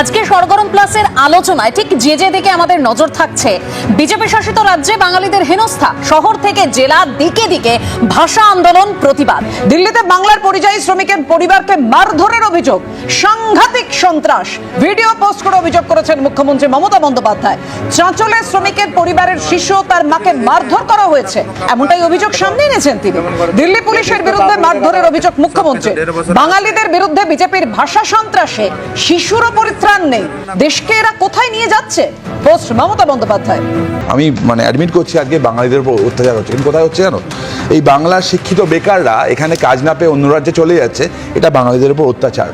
আজকে সরগরম প্লাসের আলোচনায় ঠিক যে যে দিকে আমাদের নজর থাকছে, বিজেপি শাসিত রাজ্যে বাঙালিদের হেনস্থা, শহর থেকে জেলা দিকে দিকে ভাষা আন্দোলন প্রতিবাদ। দিল্লিতে বাংলার পরিযায়ী শ্রমিকের পরিবারকে মারধরের অভিযোগ, সাংঘাতিক সন্ত্রাস। ভিডিও পোস্ট করে অভিযোগ করেছেন মুখ্যমন্ত্রী মমতা বন্দ্যোপাধ্যায়। চাঁচলে শ্রমিকের পরিবারের শিশু তার মাকে মারধর করা হয়েছে, এমনটাই অভিযোগ সামনে এনেছেন তিনি। দিল্লি পুলিশের বিরুদ্ধে মারধরের অভিযোগ মুখ্যমন্ত্রী বাঙালিদের বিরুদ্ধে বিজেপির ভাষা সন্ত্রাসে শিশুরও পরিত্রাণ নেই। দেশকে এরা কোথায় নিয়ে যাচ্ছে? পোস্ট মমতা বন্দ্যোপাধ্যায়। আমি মানে অ্যাডমিট করছি আজকে বাঙালিদের উপর অত্যাচার হচ্ছে। কিন্তু কোথায় হচ্ছে জানো? এই বাংলার শিক্ষিত বেকাররা এখানে কাজ না পেয়ে অন্য রাজ্যে চলে যাচ্ছে এটা বাঙালিদের উপর অত্যাচার।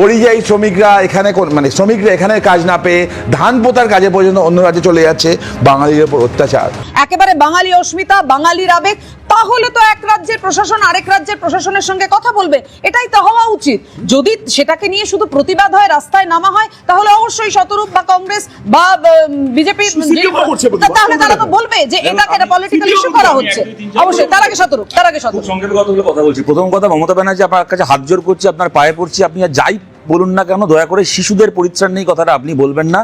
পরিযায়ী শ্রমিকরা এখানে মানে শ্রমিকরা এখানে কাজ না পেয়ে ধান পোতার কাজে পর্যন্ত অন্য রাজ্যে চলে যাচ্ছে বাঙালিদের উপর অত্যাচার। একেবারে বাঙালি অস্মিতা বাঙালির আবেগ তাহলে তো এক রাজ্যের প্রশাসন আরেক রাজ্যের প্রশাসনের সঙ্গে কথা বলবে। এটাই তো হওয়া উচিত। যদি সেটাকে নিয়ে শুধু প্রতিবাদ হয় রাস্তায় নামা হয় তাহলে অবশ্যই শতরূপ বা কংগ্রেস বা বিজেপি। তাহলে তারা তো বলবে যে এটাকে একটা পলিটিক্যাল ইস্যু করা হচ্ছে। অবশ্যই তার আগে শতরূপ তার আগে খুব শতরূপ। সংক্ষেপে কতগুলো কথা বলছি। প্রথম কথা মমতা ব্যানার্জি আপনার কাছে হাত জোর করছি আপনার পায়ে পড়ছি আপনি যাই বলুন না কেন, দয়া করে শিশুদের পরিত্রাণ নেই কথাটা আপনি বলবেন না।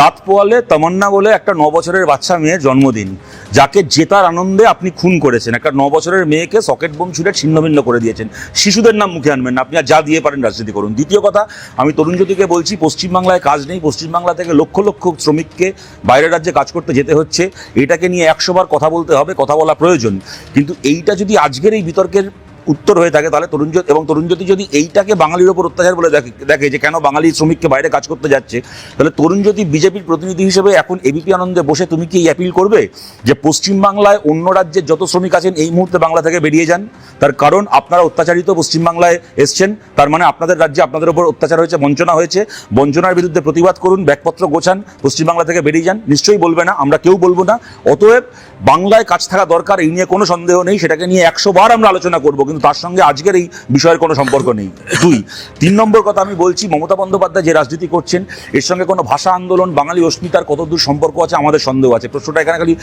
রাত পোয়ালে তমন্না বলে একটা ন বছরের বাচ্চা মেয়ের জন্মদিন, যাকে জেতার আনন্দে আপনি খুন করেছেন। একটা ন বছরের মেয়েকে সকেট বোম ছুটে ছিন্নভিন্ন করে দিয়েছেন। শিশুদের নাম মুখে আনবেন না, আপনি আর যা দিয়ে পারেন রাজনীতি করুন। দ্বিতীয় কথা, আমি তরুণ জ্যোতিকে বলছি, পশ্চিমবাংলায় কাজ নেই, পশ্চিমবাংলা থেকে লক্ষ লক্ষ শ্রমিককে বাইরের রাজ্যে কাজ করতে যেতে হচ্ছে। এটাকে নিয়ে একশোবার কথা বলতে হবে, কথা বলা প্রয়োজন। কিন্তু এইটা যদি আজকের এই বিতর্কের উত্তর হয়ে থাকে, তাহলে তরুণজ্যোতি এবং তরুণ জ্যোতি যদি এইটাকে বাঙালির ওপর অত্যাচার বলে দেখে যে কেন বাঙালি শ্রমিককে বাইরে কাজ করতে যাচ্ছে, তাহলে তরুণ জ্যোতি বিজেপির প্রতিনিধি হিসেবে এখন এবিপি আনন্দে বসে তুমি কি এই অ্যাপিল করবে যে পশ্চিমবাংলায় অন্য রাজ্যের যত শ্রমিক আছেন এই মুহূর্তে বাংলা থেকে বেরিয়ে যান? তার কারণ আপনারা অত্যাচারিত পশ্চিমবাংলায় এসছেন, তার মানে আপনাদের রাজ্যে আপনাদের ওপর অত্যাচার হয়েছে, বঞ্চনা হয়েছে। বঞ্চনার বিরুদ্ধে প্রতিবাদ করুন, ব্যাগপত্র গোছান, পশ্চিমবাংলা থেকে বেরিয়ে যান। নিশ্চয়ই বলবে না, আমরা কেউ বলব না। অতএব বাংলায় কাজ থাকা দরকার, এই নিয়ে কোনো সন্দেহ নেই, সেটাকে নিয়ে একশো বার আমরা আলোচনা করব কিন্তু তার সঙ্গে আজকের এই বিষয়ের কোনো সম্পর্ক নেই। দুই, তিন নম্বর কথা আমি বলছি, মমতা বন্দ্যোপাধ্যায় যে রাজনীতি করছেন, এর সঙ্গে কোনো ভাষা আন্দোলন, বাঙালি অস্মিতার কতদূর সম্পর্ক আছে আমাদের সন্দেহ আছে। প্রশ্নটা এখানে খালি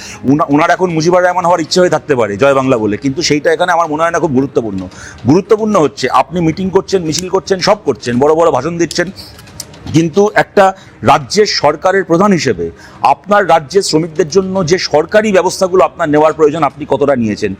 ওনার এখন মুজিবুর রহমান হওয়ার ইচ্ছে হয়ে থাকতে পারে, জয় বাংলা বলে। কিন্তু সেইটা এখানে আমার মনে হয় না খুব গুরুত্বপূর্ণ। গুরুত্বপূর্ণ হচ্ছে, আপনি মিটিং করছেন, মিছিল করছেন, সব করছেন, বড় বড় ভাষণ দিচ্ছেন কিন্তু একটা রাজ্যের সরকারের প্রধান হিসেবে আপনার রাজ্যের শ্রমিকদের জন্য যে সরকারি ব্যবস্থাগুলো আপনার নেওয়ার প্রয়োজন আপনি কতটা নিয়েছেন?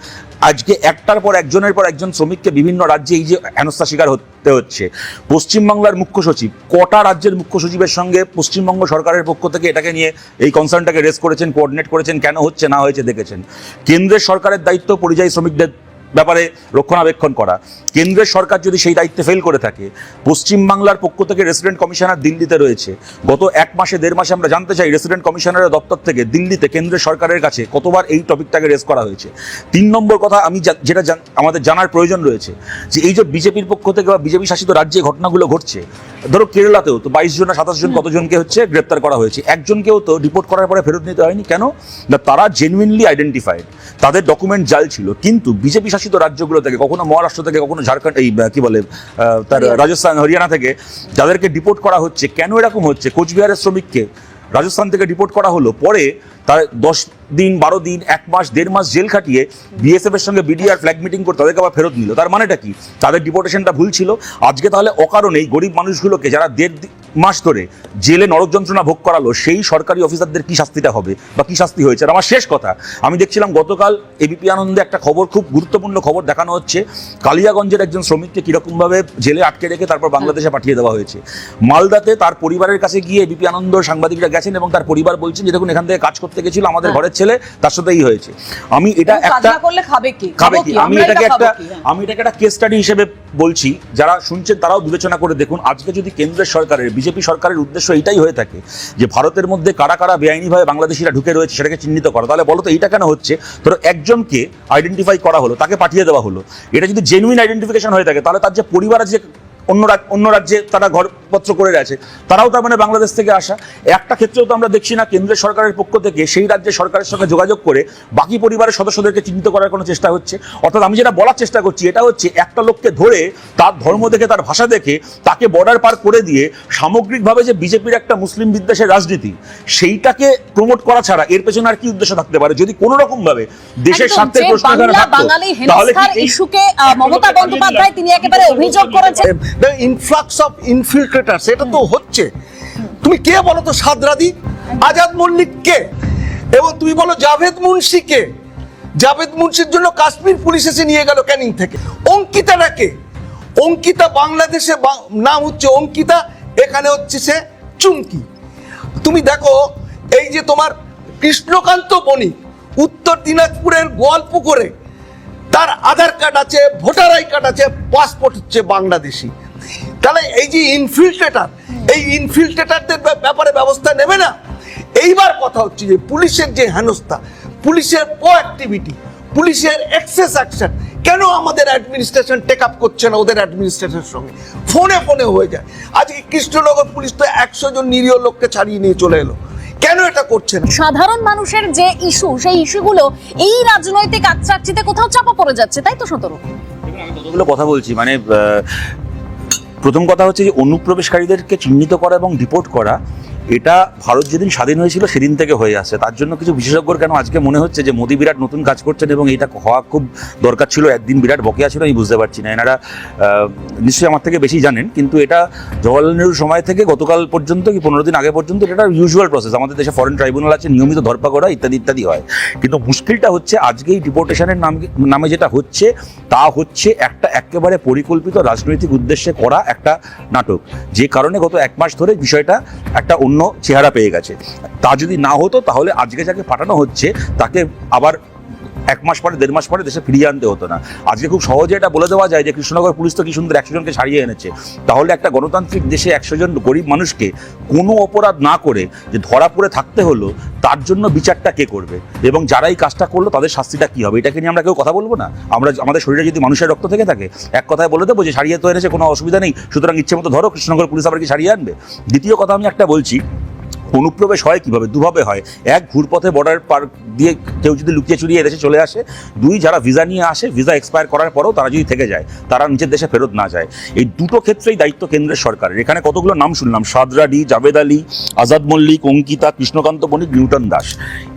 আজকে একটার পর একজনের পর একজন শ্রমিককে বিভিন্ন রাজ্যে এই যে হেনস্থা শিকার হতে হচ্ছে। পশ্চিমবাংলার মুখ্য সচিব, কটা রাজ্যের মুখ্য সচিবের সঙ্গে পশ্চিমবঙ্গ সরকারের পক্ষ থেকে এটাকে নিয়ে এই কনসার্নটাকে রেস করেছেন কোঅর্ডিনেট করেছেন, কেন হচ্ছে, না হয়েছে দেখেছেন। কেন্দ্রের সরকারের দায়িত্ব পরিযায়ী শ্রমিকদের ব্যাপারে রক্ষণাবেক্ষণ করা। কেন্দ্রের সরকার যদি সেই দায়িত্বে ফেল করে থাকে, পশ্চিমবাংলার পক্ষ থেকে রেসিডেন্ট কমিশনার দিল্লিতে রয়েছে। গত এক মাসে, দেড় মাসে আমরা জানতে চাই রেসিডেন্ট কমিশনারের দপ্তর থেকে দিল্লিতে কেন্দ্রের সরকারের কাছে কতবার এই টপিকটাকে রেস করা হয়েছে। তিন নম্বর কথা আমি যেটা আমাদের জানার প্রয়োজন রয়েছে, যে এই যে বিজেপির পক্ষ থেকে বা বিজেপি শাসিত রাজ্যে ঘটনাগুলো ঘটছে, ধরো কেরালাতেও তো বাইশ জন না সাতাশ জন, কতজনকে হচ্ছে গ্রেপ্তার করা হয়েছে? একজনকেও তো রিপোর্ট করার পরে ফেরত নিতে হয়নি। কেন? না, তারা জেনুইনলি আইডেন্টিফাইড তাদের ডকুমেন্ট জাল ছিল, কিন্তু বিজেপি শাসিত রাজ্যগুলো থেকে কখনো মহারাষ্ট্র থেকে কখনো ঝাড়খণ্ড এই কি বলে তার রাজস্থান হরিয়ানা থেকে যাদেরকে ডিপোর্ট করা হচ্ছে কেন এরকম হচ্ছে? কোচবিহারের শ্রমিককে রাজস্থান থেকে ডিপোর্ট করা হলো পরে তার দশ দিন বারো দিন এক মাস দেড় মাস জেল খাটিয়ে বিএসএফ এর সঙ্গে বিডিআর ফ্ল্যাগ মিটিং করে তাদেরকে আবার ফেরত নিল। তার মানেটা কি? তাদের ডিপোর্টেশনটা ভুল ছিল। আজকে তাহলে অকারণেই গরিব মানুষগুলোকে যারা দেড় মাস ধরে জেলে নরক যন্ত্রণা ভোগ করালো সেই সরকারি অফিসারদের কি শাস্তিটা হবে বা কি শাস্তি হয়েছে? আর আমার শেষ কথা আমি দেখছিলাম গতকাল এবিপি আনন্দে একটা খবর খুব গুরুত্বপূর্ণ খবর দেখানো হচ্ছে। কালিয়াগঞ্জের একজন শ্রমিককে কিরকমভাবে জেলে আটকে রেখে তারপর বাংলাদেশে পাঠিয়ে দেওয়া হয়েছে। মালদাতে তার পরিবারের কাছে গিয়ে এবিপি আনন্দ সাংবাদিকরা গেছেন এবং তার পরিবার বলছেন যে দেখুন এখান থেকে কাজ করতে গেছিল আমাদের ঘরের ছেলে তার সাথেই হয়েছে। আমি এটা একটা করলে খাবে কি? খাবে কি? আমি এটাকে একটা। আমি এটাকে একটা কেস স্টাডি হিসেবে বলছি। যারা শুনছেন তারাও বিবেচনা করে দেখুন। আজকে যদি কেন্দ্রের সরকারের বিজেপি সরকারের উদ্দেশ্য এটাই হয়ে থাকে যে ভারতের মধ্যে কারা কারা বেআইনিভাবে বাংলাদেশিরা ঢুকে রয়েছে সেটাকে চিহ্নিত করা। তাহলে বলো তো এইটা কেন হচ্ছে? ধরো একজনকে আইডেন্টিফাই করা হলো তাকে পাঠিয়ে দেওয়া হলো। এটা যদি জেনুইন আইডেন্টিফিকেশন হয়ে থাকে তাহলে তার যে পরিবার আছে অন্য অন্য রাজ্যে তারা ঘরপত্র করে আছে তারাও তার মানে বাংলাদেশ থেকে আসা। একটা ক্ষেত্রেও তো আমরা দেখছি না কেন্দ্রের সরকারের পক্ষ থেকে সেই রাজ্যের সরকারের সঙ্গে যোগাযোগ করে বাকি পরিবারের সদস্যদেরকে চিহ্নিত করার কোনো চেষ্টা হচ্ছে। অর্থাৎ আমি যেটা বলার চেষ্টা করছি এটা হচ্ছে একটা লোককে ধরে তার ধর্ম দেখে তার ভাষা দেখে তাকে বর্ডার পার করে দিয়ে সামগ্রিকভাবে যে বিজেপির একটা মুসলিম বিদ্বেষের রাজনীতি সেইটাকে প্রমোট করা ছাড়া এর পেছনে আর কি উদ্দেশ্য থাকতে পারে? যদি কোনো রকম ভাবে দেশের স্বার্থের প্রশ্ন তাহলে কি হেনস্থার এই- ইস্যুকে মমতা বন্দ্যোপাধ্যায় তিনি একেবারে অভিযোগ করেছেন। দ্য ইনফ্লাক্স অফ ইনফিল্ট্রেটার্স এটা তো হচ্ছে। তুমি কে বলো তো সাদরাদি? আজাদ মল্লিক কে? এবং তুমি বলো জাভেদ মুন্সি কে? জাভেদ মুন্সির জন্য কাশ্মীর পুলিশ এসে নিয়ে গেল ক্যানিং থেকে। অঙ্কিতাটা কে? অঙ্কিতা বাংলাদেশে নাম হচ্ছে অঙ্কিতা, এখানে হচ্ছে সে চুমকি। তুমি দেখো, এই যে তোমার কৃষ্ণকান্ত বণিক, উত্তর দিনাজপুরের গোয়ালপুকুরে তার আধার কার্ড আছে, ভোটার আই কার্ড আছে, পাসপোর্ট হচ্ছে বাংলাদেশি। তাহলে এই যে ইনফিল্ট্রেটার এই ইনফিল্ট্রেটারদের ব্যাপারে ব্যবস্থা নেবে না? এইবার কথা হচ্ছে যে পুলিশের যে হেনস্থা, পুলিশের প্রোঅ্যাক্টিভিটি পুলিশের এক্সেস অ্যাকশন কেন আমাদের অ্যাডমিনিস্ট্রেশন টেক আপ করছে না ওদের অ্যাডমিনিস্ট্রেশনের সঙ্গে? ফোনে ফোনে হয়ে যায়। আজকে কৃষ্ণনগর পুলিশ তো একশো জন নিরীহ লোককে ছাড়িয়ে নিয়ে চলে এলো। কেন এটা করছেন না? সাধারণ মানুষের যে ইস্যু সেই ইস্যুগুলো এই রাজনৈতিক আচ্ছাচিতে কোথাও চাপা পড়ে যাচ্ছে তাই তো সতর? কতগুলো কথা বলছি মানে প্রথম কথা হচ্ছে যে অনুপ্রবেশকারীদেরকে চিহ্নিত করা এবং রিপোর্ট করা এটা ভারত যেদিন স্বাধীন হয়েছিল, সেদিন থেকে হয়ে আসছে তার জন্য কিছু বিশেষজ্ঞর কেন আজকে মনে হচ্ছে যে মোদী বিরাট নতুন কাজ করছেন এবং এটা হওয়া খুব দরকার ছিল? একদিন বিরাট বকেয়া ছিল, আমি বুঝতে পারছি না। এনারা নিশ্চয়ই আমার থেকে বেশি জানেন, কিন্তু এটা জওয়াহরলাল নেহরুর সময় থেকে গতকাল পর্যন্ত কি পনেরো দিন আগে পর্যন্ত এটা ইউজুয়াল প্রসেস আমাদের দেশে ফরেন ট্রাইব্যুনাল আছে, নিয়মিত ধরপাকড়া ইত্যাদি ইত্যাদি হয়। কিন্তু মুশকিলটা হচ্ছে আজকে এই ডিপোর্টেশনের নাম, নামে যেটা হচ্ছে, তা হচ্ছে একটা একেবারে পরিকল্পিত রাজনৈতিক উদ্দেশ্যে করা একটা নাটক। যে কারণে গত এক মাস ধরে বিষয়টা একটা চেহারা পেয়ে গেছে। তা যদি না হতো তাহলে আজকে যাকে পাঠানো হচ্ছে তাকে আবার এক মাস পরে, দেড় মাস পরে দেশে ফিরিয়ে আনতে হতো না। আজকে খুব সহজে এটা বলে দেওয়া যায় যে কৃষ্ণনগর পুলিশ তো কি সুন্দর একশো জনকে ছাড়িয়ে এনেছে। তাহলে একটা গণতান্ত্রিক দেশে একশো জন গরিব মানুষকে কোনো অপরাধ না করে যে ধরা পড়ে থাকতে হলো, তার জন্য বিচারটা কে করবে? এবং যারা এই কাজটা করল, তাদের শাস্তিটা কি হবে? এটাকে নিয়ে আমরা কেউ কথা বলব না? আমরা আমাদের শরীরে যদি মানুষের রক্ত থেকে থাকে, এক কথায় বলে দেবো যে ছাড়িয়ে তো এনেছে, কোনো অসুবিধা নেই। সুতরাং ইচ্ছে মতো ধরো, কৃষ্ণনগর পুলিশ আবার কি ছাড়িয়ে আনবে? দ্বিতীয় কথা আমি একটা বলছি অনুপ্রবেশ হয় কীভাবে? দুভাবে হয়। এক, ঘুরপথে বর্ডার পার দিয়ে কেউ যদি লুকিয়ে চুরিয়ে এদেশে চলে আসে। দুই, যারা ভিসা নিয়ে আসে ভিসা এক্সপায়ার করার পরেও তারা যদি থেকে যায়, তারা নিজের দেশে ফেরত না যায়। এই দুটো ক্ষেত্রেই দায়িত্ব কেন্দ্রের সরকারের। এখানে কতগুলো নাম শুনলাম? সাদরাডি জাভেদ আলী, আজাদ মল্লিক, অঙ্কিতা, কৃষ্ণকান্ত মণিক নিউটন দাস।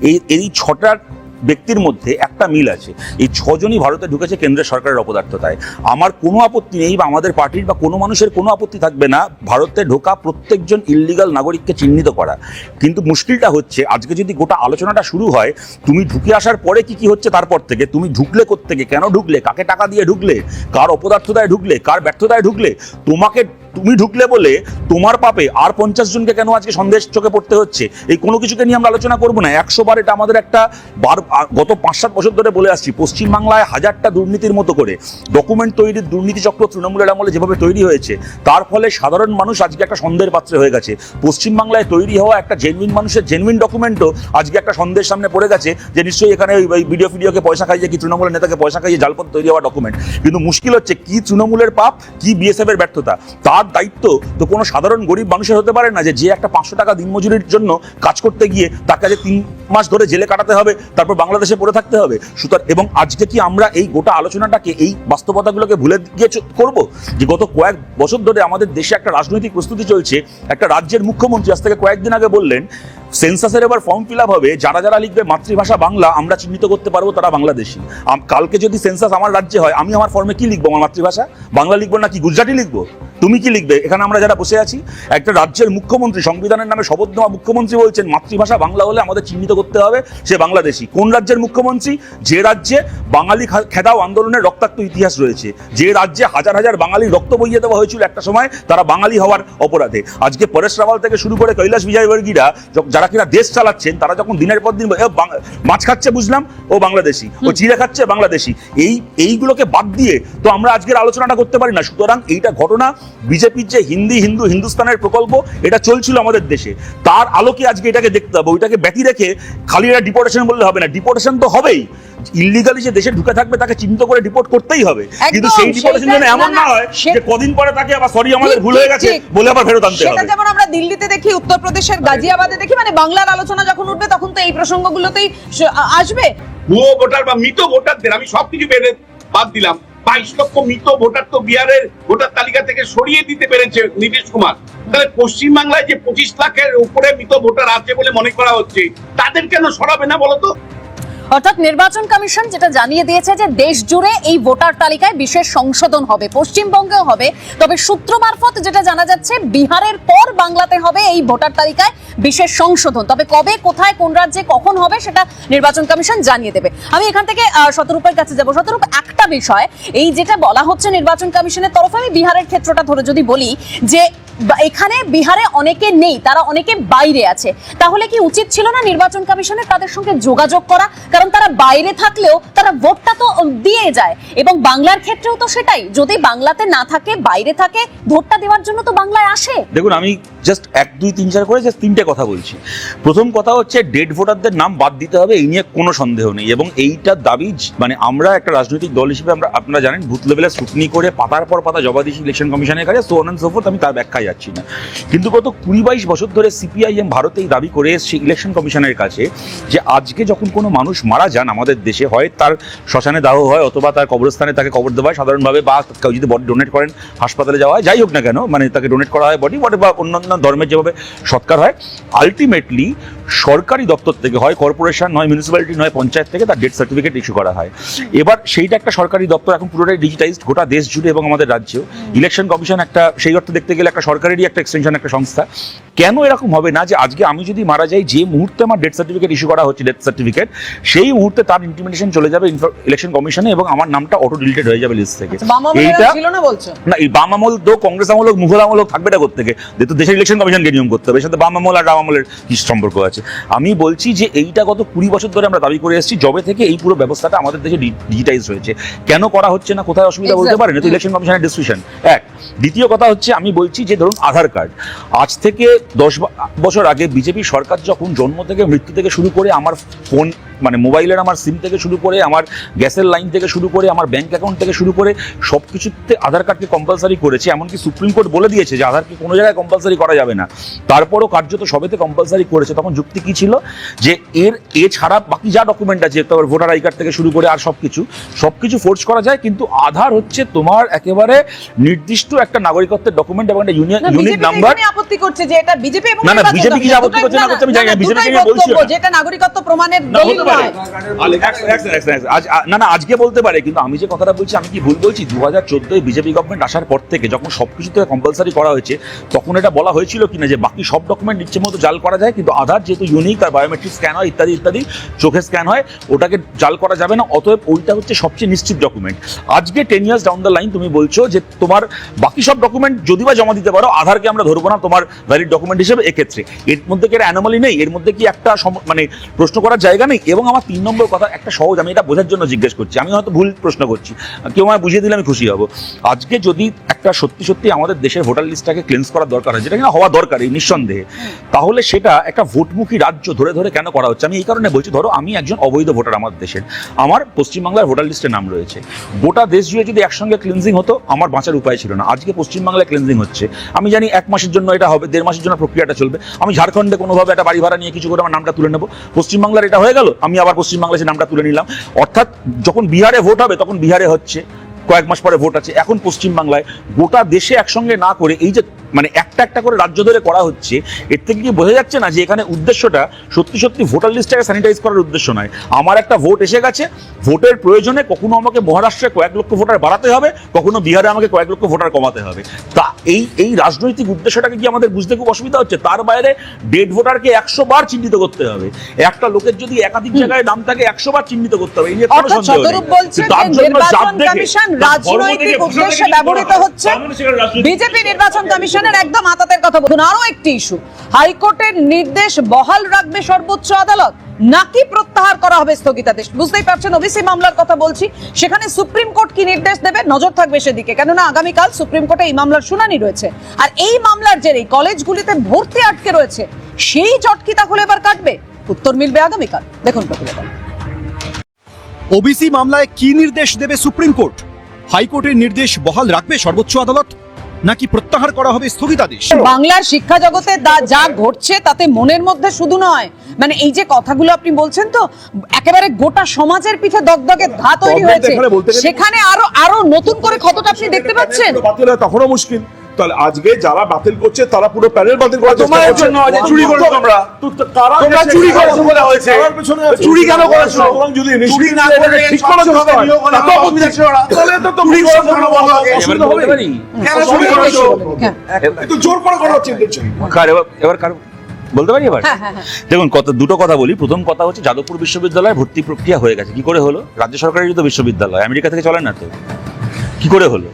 এই এই ছটার ব্যক্তির মধ্যে একটা মিল আছে। এই ছজনই ভারতে ঢুকেছে কেন্দ্রের সরকারের অপদার্থতায়। আমার কোনো আপত্তি নেই বা আমাদের পার্টির বা কোনো মানুষের কোনো আপত্তি থাকবে না ভারতে ঢোকা প্রত্যেকজন ইল্লিগাল নাগরিককে চিহ্নিত করা। কিন্তু মুশকিলটা হচ্ছে, আজকে যদি গোটা আলোচনাটা শুরু হয়, তুমি ঢুকে আসার পরে কি কি হচ্ছে তারপর থেকে? তুমি ঢুকলে থেকে কেন ঢুকলে? কাকে টাকা দিয়ে ঢুকলে? কার অপদার্থতায় ঢুকলে? কার ব্যর্থতায় ঢুকলে? তোমাকে তুমি ঢুকলে বলে তোমার পাপে আর পঞ্চাশ জনকে কেন আজকে সন্দেশ চোখে পড়তে হচ্ছে? এই কোনো কিছুকে নিয়ে আমরা আলোচনা করব না। একশো বার এটা আমাদের একটা বার গত পাঁচ সাত বছর ধরে বলে আসছি, পশ্চিমবাংলায় হাজারটা দুর্নীতির মতো করে ডকুমেন্ট তৈরির দুর্নীতি চক্র তৃণমূলের আমলে যেভাবে তৈরি হয়েছে, তার ফলে সাধারণ মানুষ আজকে একটা সন্দেহের পাত্রে হয়ে গেছে। পশ্চিমবাংলায় তৈরি হওয়া একটা জেনুইন মানুষের জেনুইন ডকুমেন্টও আজকে একটা সন্দেহের সামনে পড়ে গেছে যে নিশ্চয়ই এখানে ওই ওই ভিডিও ফিডিওকে পয়সা খাইয়ে কি তৃণমূলের নেতাকে পয়সা খাইয়ে জালপথ তৈরি হওয়া ডকুমেন্ট কিন্তু মুশকিল হচ্ছে কি তৃণমূলের পাপ, কি বিএসএফ এর ব্যর্থতা? তার দায়িত্ব তো কোনো সাধারণ গরিব মানুষের হতে পারে না যে যে একটা পাঁচশো টাকা দিনমজুরির জন্য কাজ করতে গিয়ে তার কাছে তিন মাস ধরে জেলে কাটাতে হবে, তারপর বাংলাদেশে পড়ে থাকতে হবে। সুতরাং এবং আজকে কি আমরা এই গোটা আলোচনাটাকে, এই বাস্তবতাগুলোকে ভুলে গিয়ে করব? যে গত কয়েক বছর ধরে আমাদের দেশে একটা রাজনৈতিক প্রস্তুতি চলছে। একটা রাজ্যের মুখ্যমন্ত্রী আজ থেকে কয়েকদিন আগে বললেন সেন্সাসের এবার ফর্ম ফিল হবে, যারা যারা লিখবে মাতৃভাষা বাংলা, আমরা চিহ্নিত করতে পারব তারা বাংলাদেশি। কালকে যদি সেন্সাস আমার রাজ্যে হয়, আমি আমার ফর্মে কি লিখব আমার মাতৃভাষা? বাংলা লিখব না কি গুজরাটি লিখব? তুমি কি লিখবে? এখানে আমরা যারা বসে আছি, একটা রাজ্যের মুখ্যমন্ত্রী, সংবিধানের নামে শপথ নেওয়া মুখ্যমন্ত্রী বলছেন, মাতৃভাষা বাংলা হলে আমাদের চিহ্নিত করতে হবে, সে বাংলাদেশি। কোন রাজ্যের মুখ্যমন্ত্রী? যে রাজ্যে বাঙালি খেদাও আন্দোলনের রক্তাক্ত ইতিহাস রয়েছে। যে রাজ্যে হাজার হাজার বাঙালি রক্ত বইয়ে দেওয়া হয়েছিল একটা সময়, তারা বাঙালি হওয়ার অপরাধে। আজকে পরেশ রাওয়াল থেকে শুরু করে কৈলাস বিজয়বর্গীরা য- যারা কিনা দেশ চালাচ্ছেন তারা যখন দিনের পর দিন মাছ খাচ্ছে বুঝলাম ও বাংলাদেশি ও চিড়ে খাচ্ছে বাংলাদেশি। এই এইগুলোকে বাদ দিয়ে তো আমরা আজকের আলোচনাটা করতে পারি না। সুতরাং এইটা ঘটনা বিজেপির যে হিন্দি হিন্দু হিন্দুস্তানের প্রকল্প এটা চলছিল আমাদের দেশে। তার আলোকে আজকে এটাকে দেখতে হবে। ওইটাকে ব্যতি রেখে খালি এটা ডিপোর্টেশন বললে হবে না। ডিপোর্টেশন তো হবেই। ইলিগালি যে দেশে ঢুকে থাকবে তাকে চিহ্নিত করে ডিপোর্ট করতেই হবে। কিন্তু সেই ডিপোর্টেশন যেন এমন না, না না, হয় যে কদিন পরে তাকে আবার সরি আমাদের ভুল হয়ে গেছে বলে আবার ফেরত আনতে হবে। সেটা যেমন আমরা দিল্লিতে দেখি উত্তরপ্রদেশের গাজিয়াবাদে দেখি মানে বাংলার আলোচনা যখন উঠবে তখন তো এই প্রসঙ্গগুলোতেই আসবে। ভুয়ো ভোটার বা মৃত ভোটারদের আমি সবকিছু বেড়ে বাদ দিলাম। বাইশ লক্ষ মৃত ভোটার তো বিহারের ভোটার তালিকা থেকে সরিয়ে দিতে পেরেছে নীতিশ কুমার। তাহলে পশ্চিমবাংলায় যে পঁচিশ লাখের উপরে মৃত ভোটার আছে বলে মনে করা হচ্ছে তাদের কেন সরাবে না বলতো অর্থাৎ নির্বাচন কমিশন যেটা জানিয়ে দিয়েছে যে দেশ জুড়ে এই ভোটার তালিকায় বিশেষ সংশোধন হবে, পশ্চিমবঙ্গেও হবে। তবে সূত্র মারফত যেটা জানা যাচ্ছে, বিহারের পর বাংলাতে হবে এই ভোটার তালিকায় বিশেষ সংশোধন। তবে কবে, কোথায়, কোন রাজ্যে কখন হবে সেটা নির্বাচন কমিশন জানিয়ে দেবে। আমি এখান থেকে শতরূপের কাছে যাব। শতরূপ, একটা বিষয়, এই যেটা বলা হচ্ছে নির্বাচন কমিশনের তরফে, আমি বিহারের ক্ষেত্রটা ধরে যদি বলি যে এখানে বিহারে অনেকে নেই, তারা অনেকে বাইরে আছে। তাহলে কি উচিত ছিল না নির্বাচন কমিশনের তাদের সঙ্গে যোগাযোগ করা? কারণ তারা বাইরে থাকলেও তারা ভোটটা তো দিয়ে যায়। এবং বাংলার ক্ষেত্রেও তো সেটাই, যদি বাংলাতে না থাকে, বাইরে থাকে, ভোটটা দেওয়ার জন্য তো বাংলায় আসে। দেখুন, আমি জাস্ট এক, দুই, তিন, চার করে জাস্ট তিনটে কথা বলছি। প্রথম কথা হচ্ছে ডেড ভোটারদের নাম বাদ দিতে হবে, এই নিয়ে কোনো সন্দেহ নেই। এবং এইটার দাবি মানে আমরা একটা রাজনৈতিক দল হিসেবে আমরা, আপনারা জানেন, বুথ লেভেলে স্ক্রুটনি করে পাতার পর পাতা জবা দিয়েছি ইলেকশন কমিশনের কাছে সো অন সোফোর্থ আমি তার ব্যাখ্যায় যাচ্ছি না। কিন্তু গত কুড়ি বাইশ বছর ধরে সিপিআইএম ভারতে এই দাবি করে এসছে ইলেকশন কমিশনের কাছে যে, আজকে যখন কোনো মানুষ মারা যান, আমাদের দেশে হয়, তার শ্মশানে দাহ হয় অথবা তার কবরস্থানে তাকে কবর দেওয়া হয়, সাধারণভাবে বা কেউ যদি বডি ডোনেট করেন, হাসপাতালে যাওয়া হয়, যাই হোক না কেন মানে তাকে ডোনেট করা হয় বডি বটে বা অন্যান্য ধর্মের যেভাবে সৎকার হয় আলটিমেটলি সরকারি দপ্তর থেকে হয় কর্পোরেশন নয় মিউনিসিপ্যালিটি নয়, পঞ্চায়েত থেকে তার ডেথ সার্টিফিকেট ইস্যু করা হয়। এবার সেইটা একটা সরকারি দপ্তর, এখন পুরোটাই ডিজিটাইজড গোটা দেশ জুড়ে এবং আমাদের রাজ্যেও। ইলেকশন কমিশন একটা, সেই অর্থে দেখতে গেলে একটা সরকারেরই একটা এক্সটেনশন একটা সংস্থা। কেন এরকম হবে না যে আজকে আমি যদি মারা যাই যে মুহূর্তে আমার ডেথ সার্টিফিকেট ইস্যু করা হচ্ছে ডেথ সার্টিফিকেট সেই মুহূর্তে তার ইন্টিমেশন চলে যাবে ইলেকশন কমিশনে এবং আমার নামটা অটো ডিলিটেড হয়ে যাবে লিস্ট থেকে। এইটা ছিল না বলছো? না এই বাম আমল তো কংগ্রেস আমল হোক মুঘল আমল হোক থাকবে না থেকে যেহেতু দেশের ইলেকশন কমিশনকে নিয়ম করতে হবে এর সাথে বাম আমল আর রাম আমলের কি সম্পর্ক আছে? আমি বলছি যে এইটা গত কুড়ি বছর ধরে আমরা দাবি করে এসেছি জবে থেকে এই পুরো ব্যবস্থাটা আমাদের দেশে ডিজিটাইজ হয়েছে। কেন করা হচ্ছে না কোথায় অসুবিধা বলতে. পারেন তো ইলেকশন কমিশনের ডিসিশন এক দ্বিতীয় কথা হচ্ছে আমি বলছি যে ধরুন আধার কার্ড আজ থেকে দশ বছর আগে বিজেপি সরকার যখন জন্ম থেকে মৃত্যু থেকে শুরু করে আমার ফোন মানে মোবাইলের আমার সিম থেকে শুরু করে আমার গ্যাসের লাইন থেকে শুরু করে আমার ব্যাংক অ্যাকাউন্ট থেকে শুরু করে সব কিছুতে আধার কার্ডকে কম্পালসারি করেছে। এমনকি সুপ্রিম কোর্ট বলে দিয়েছে যে আধারকে কোনো জায়গায় কম্পালসারি করা যাবে না। তারপরও কার্যত সবেতে কম্পালসারি করেছে। তখন যুক্তি কি ছিল? যে এর এছাড়া বাকি যা ডকুমেন্ট আছে তোমার ভোটার আই কার্ড থেকে শুরু করে আর সব কিছু সব কিছু ফোর্স করা যায়। কিন্তু আধার হচ্ছে তোমার একেবারে নির্দিষ্ট একটা নাগরিকত্বের ডকুমেন্ট এবং একটা ইউনিয়ন না ইউনিক নাম্বার আপত্তি করছে যে এটা বিজেপি এবং না, না, বিজেপি কি আপত্তি করছে? না করছে? আমি জানি না, দুটোই নিয়ে বলছি যেটা নাগরিকত্ব প্রমাণের দলিল পারে। না না আজকে বলতে পারে কিন্তু আমি যে কথাটা বলছি আমি কি ভুল বলছি? দু হাজার চোদ্দোয় বিজেপি গভর্নমেন্ট আসার পর থেকে যখন সব কিছুতে কম্পালসারি করা হয়েছে তখন এটা বলা হয়েছিল কিনা যে বাকি সব ডকুমেন্ট ইচ্ছে মতো জাল করা যায় কিন্তু আধার যেহেতু ইউনিক তার বায়োমেট্রিক স্ক্যান হয় ইত্যাদি ইত্যাদি চোখে স্ক্যান হয় ওটাকে জাল করা যাবে না অতএব ওইটা হচ্ছে সবচেয়ে নিশ্চিত ডকুমেন্ট আজকে ten years down the line তুমি বলছো যে তোমার বাকি সব ডকুমেন্ট যদি বা জমা দিতে পারো আধারকে আমরা ধরবো না তোমার ভ্যালিড ডকুমেন্ট হিসেবে এক্ষেত্রে। এর মধ্যে কি অ্যানোমালি নেই? এর মধ্যে কি একটা মানে প্রশ্ন করার জায়গা নেই? এবং আমার তিন নম্বর কথা একটা সহজ, আমি এটা বোঝার জন্য জিজ্ঞেস করছি। আমি হয়তো ভুল প্রশ্ন করছি। কেউ আমায় বুঝিয়ে দিলে আমি খুশি হব। আজকে যদি একটা সত্যি সত্যি আমাদের দেশের ভোটার লিস্টটাকে ক্লেন্স করার দরকার হয়, যেটা কিনা হওয়া দরকার এই নিঃসন্দেহে, তাহলে সেটা একটা ভোটমুখী রাজ্য ধরে ধরে কেন করা হচ্ছে? আমি এই কারণে বলছি, ধরো আমি একজন অবৈধ ভোটার আমার দেশের। আমার পশ্চিমবাংলার ভোটার লিস্টে নাম রয়েছে। গোটা দেশ জুড়ে যদি একসঙ্গে ক্লিনজিং হতো, আমার বাঁচার উপায় ছিল না। আজকে পশ্চিমবাংলায় ক্লিনজিং হচ্ছে। আমি জানি এক মাসের জন্য এটা হবে, দেড় মাসের জন্য প্রক্রিয়াটা চলবে। আমি ঝাড়খণ্ডে কোনোভাবে একটা বাড়ি ভাড়া নিয়ে কিছু করে আমার নামটা তুলে নেব। পশ্চিমবাংলার এটা হয়ে গেল? আমি আবার পশ্চিমবাংলায় সে নামটা তুলে নিলাম। অর্থাৎ যখন বিহারে ভোট হবে, তখন বিহারে হচ্ছে, কয়েক মাস পরে ভোট আছে। এখন পশ্চিমবাংলায় গোটা দেশে একসঙ্গে না করে এই যে মানে একটা একটা করে রাজ্য ধরে করা হচ্ছে, এর থেকে কি বোঝা যাচ্ছে না যে এখানে উদ্দেশ্যটা সত্যি সত্যি ভোটার লিস্টটাকে স্যানিটাইজ করার উদ্দেশ্য নয়? আমার একটা ভোট এসে গেছে। ভোটের প্রয়োজনে কখনো আমাকে মহারাষ্ট্রে কয়েক লক্ষ ভোটার বাড়াতে হবে, কখনো বিহারে আমাকে কয়েক লক্ষ ভোটার কমাতে হবে। তা এই এই রাজনৈতিক উদ্দেশ্যটাকে কি আমাদের বুঝতে খুব অসুবিধা হচ্ছে? তার বাইরে ডেড ভোটারকে একশো বার চিহ্নিত করতে হবে। একটা লোকের যদি একাধিক জায়গায় নাম থাকে একশো বার চিহ্নিত করতে হবে। এই নিয়ে কোনো সন্দেহ রাজনৈতিক উদ্দেশ্যে ব্যবহৃত হচ্ছে মানে বিজেপি নির্বাচন কমিশনের একদম আতাতের কথা। বলুন আরও একটি ইস্যু। হাইকোর্টের নির্দেশ বহাল রাখবে সর্বোচ্চ আদালত। নাকি প্রত্যাহার করা হবে স্থগিতাদেশ? বুঝতেই পারছেন, ওবিসি মামলার কথা বলছি। সেখানে সুপ্রিম কোর্ট কি নির্দেশ দেবে? নজর থাকবে সেদিকে। কেননা আগামীকাল সুপ্রিম কোর্টে এই মামলার শুনানি রয়েছে। আর এই মামলার জেরে কলেজগুলিতে ভর্তি আটকে রয়েছে। সেই চটকি তাহলে এবার কাটবে। উত্তর মিলবে আগামীকাল। দেখুন ওবিসি মামলায় কি নির্দেশ দেবে সুপ্রিম কোর্ট? হাইকোর্টের নির্দেশ বহাল রাখবে সর্বোচ্চ আদালত। নাকি প্রত্যাহার করা হবে স্থগিতাদেশ? বাংলার শিক্ষা জগতে যা ঘটছে তাতে মনের মধ্যে শুধু নয় মানে এই যে কথাগুলো আপনি বলছেন তো একেবারে গোটা সমাজের পিঠে দগদগে ধা তৈরি হয়েছে। সেখানে আরও আরও নতুন করে ক্ষতটা আপনি দেখতে পাচ্ছেন? তখনও মুশকিল। তাহলে আজকে যারা বাতিল করছে তারা পুরো প্যানেল বাতিল করার চেষ্টা তোমার করছে জন্য যে চুরি করেছ তোমরা। তো তো কারা তোমরা চুরি করেছ বলে হয়েছে। চুরি কেন করেছ? সুতরাং যদি চুরি না এটা ঠিক করা তাহলে অসুবিধা ছিল না। তাহলে তো তো চুরি করেছ কেন বলো এবার অসুবিধা হবে। কেন চুরি করেছ কিন্তু জোর করে করা হচ্ছে। কার এবার কার বলতে পারি এবার হ্যাঁ, হ্যাঁ, হ্যাঁ। দেখুন কত দুটো কথা বলি প্রথম কথা হচ্ছে যাদবপুর বিশ্ববিদ্যালয়ে ভর্তি প্রক্রিয়া হয়ে গেছে কি করে হলো রাজ্য সরকারের তো বিশ্ববিদ্যালয় আমেরিকা থেকে চলে না তো কি করে হলো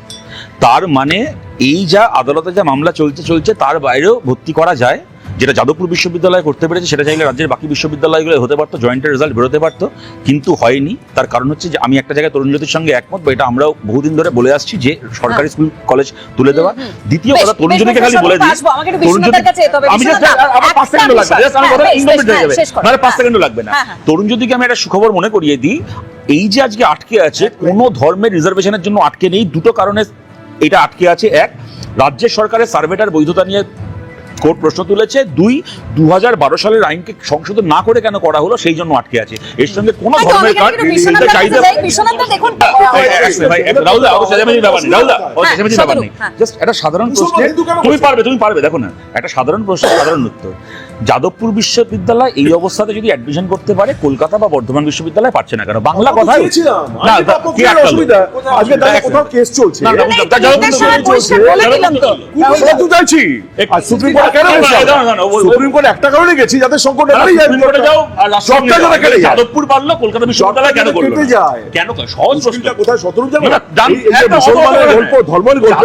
তার মানে এই যা আদালতে যা মামলা চলছে চলছে তার বাইরেও ভর্তি করা যায়। যেটা যাদবপুর বিশ্ববিদ্যালয়ে করতে পেরেছে সেটা চাইলে রাজ্যের বাকি বিশ্ববিদ্যালয়গুলো হতে পারতো জয়েন্টের রেজাল্ট বেরোতে পারতো কিন্তু হয়নি। তার কারণ হচ্ছে যে আমি একটা জায়গায় তরুণজ্যোতির সঙ্গে একমত বা এটা আমরাও বহুদিন ধরে বলে আসছি যে সরকারি স্কুল কলেজ তুলে দেওয়া। দ্বিতীয় কথা তরুণজ্যোতিকে খালি বলে দিই তরুণজ্যোতি- সেকেন্ড লাগবে হ্যাঁ, হয়ে হ্যাঁ। সেকেন্ডও লাগবে না। হ্যাঁ, হ্যাঁ। তরুণ জ্যোতিকে আমি একটা সুখবর মনে করিয়ে দিই এই যে আজকে আটকে আছে কোনো ধর্মের রিজার্ভেশনের জন্য আটকে নেই। দুটো কারণে এটা আটকে আছে এক রাজ্যের সরকারের সার্ভেটার বৈধতা নিয়ে কোর্ট প্রশ্ন তুলেছে দুই দু সালের আইনকে সংশোধন না করে কেন করা হলো সেই জন্য আটকে আছে। এর সঙ্গে কোনো ধরনের ধর্মের কাছে চাহিদা হ্যাঁ, হ্যাঁ। Just একটা সাধারণ প্রশ্নে তুমি পারবে তুমি পারবে দেখো না। একটা সাধারণ প্রশ্ন সাধারণ উত্তর। যাদবপুর বিশ্ববিদ্যালয় এই অবস্থাতে যদি অ্যাডমিশন করতে পারে কলকাতা বা বর্ধমান বিশ্ববিদ্যালয় পারছে না কেন? বাংলা আমরা তো কথাই না আজকে তা- তারপর কি কি একটা অসুবিধা? আজকে কোথাও কেস চলছে। না, সুপ্রিম কোর্টে কেন সুপ্রিম কোর্টে কারণে গেছি যাতে সংকটটা যাও। যাদবপুর পারল কলকাতা বিশ্ববিদ্যালয় কেন করল যায়। কেন সহজ প্রশ্ন। কোথায় শত্রু যাবে মুসলমানের গল্প ধর্মের গল্প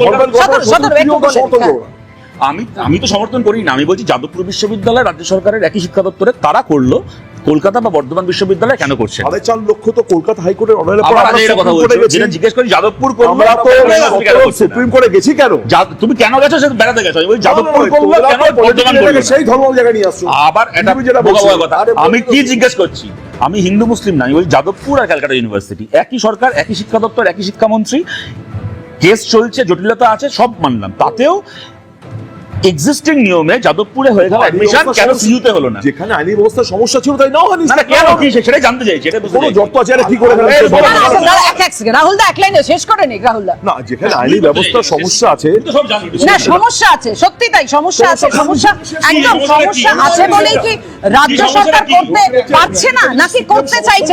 ধর্মের গল্প সমর্থন হ্যাঁ। না। আমি আমি তো সমর্থন করি না। আমি বলছি যাদবপুর বিশ্ববিদ্যালয় রাজ্য সরকারের একই শিক্ষা দপ্তরে তারা করল কলকাতা বা বর্ধমান বিশ্ববিদ্যালয় কেন করছে? সাড়ে চার লক্ষ তো কলকাতা হাইকোর্টের অর্ডারের পর আমরা আমি কথা সুপ্রিম বলছি কোর্টে গেছি। যেটা জিজ্ঞেস করি যাদবপুর আমরা তো? সুপ্রিম কোর্টে গেছি কেন? তুমি কেন গেছো? বেড়াতে গেছো। বলছি যাদবপুর করল কেন বর্ধমান? সেই ধর্ম নিয়ে আসছো। আবার এটা কথা। আমি কি জিজ্ঞেস করছি? আমি হিন্দু মুসলিম না, আমি বলছি যাদবপুর আর ক্যালকাটা ইউনিভার্সিটি। একই সরকার, একই শিক্ষা দপ্তর, একই শিক্ষামন্ত্রী। কেস চলছে, জটিলতা আছে, সব মানলাম। তাতেও এক্সিস্টিং নিয়মে যাদবপুরে হয়ে গেল অ্যাডমিশন কেন সিইউতে হলো না? যেখানে আইনি ব্যবস্থার সমস্যা ছিল তাই নাও হয়নি। না না কেন কি সেটাই জানতে চাইছি এটা বুঝতে কোনো চাইছি। আছে কি করে না, না, এক এক সেকেন্ড এক লাইনে শেষ করে নিক রাহুলদা না যেখানে আইনি ব্যবস্থার সমস্যা আছে। না সমস্যা আছে সত্যি তাই সমস্যা আছে সমস্যা একদম সমস্যা আছে বলেই কি রাজ্য সরকার করতে পারছে না নাকি করতে চাইছে?